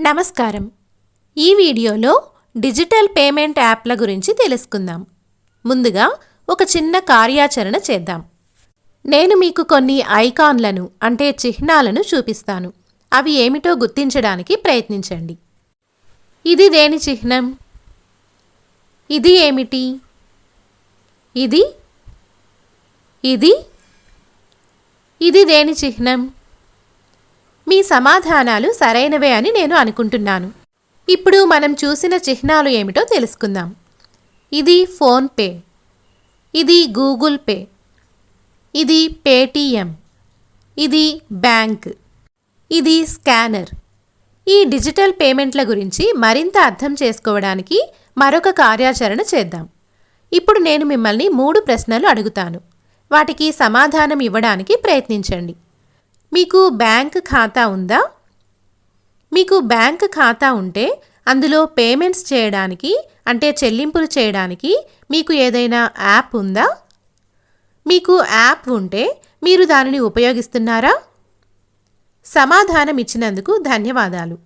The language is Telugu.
నమస్కారం. ఈ వీడియోలో డిజిటల్ పేమెంట్ యాప్ల గురించి తెలుసుకుందాం. ముందుగా ఒక చిన్న కార్యాచరణ చేద్దాం. నేను మీకు కొన్ని ఐకాన్లను అంటే చిహ్నాలను చూపిస్తాను. అవి ఏమిటో గుర్తించడానికి ప్రయత్నించండి. ఇది దేని చిహ్నం? ఇది ఏమిటి? ఇది? ఇది? ఇది దేని చిహ్నం? మీ సమాధానాలు సరైనవే అని నేను అనుకుంటున్నాను. ఇప్పుడు మనం చూసిన చిహ్నాలు ఏమిటో తెలుసుకుందాం. ఇది ఫోన్పే ఇది గూగుల్ పే. ఇది పేటీఎం. ఇది బ్యాంక్. ఇది స్కానర్. ఈ డిజిటల్ పేమెంట్ల గురించి మరింత అర్థం చేసుకోవడానికి మరొక కార్యాచరణ చేద్దాం. ఇప్పుడు నేను మిమ్మల్ని మూడు ప్రశ్నలు అడుగుతాను. వాటికి సమాధానం ఇవ్వడానికి ప్రయత్నించండి. మీకు బ్యాంక్ ఖాతా ఉందా? మీకు బ్యాంక్ ఖాతా ఉంటే అందులో పేమెంట్స్ చేయడానికి అంటే చెల్లింపులు చేయడానికి మీకు ఏదైనా యాప్ ఉందా? మీకు యాప్ ఉంటే మీరు దానిని ఉపయోగిస్తున్నారా? సమాధానం ఇచ్చినందుకు ధన్యవాదాలు.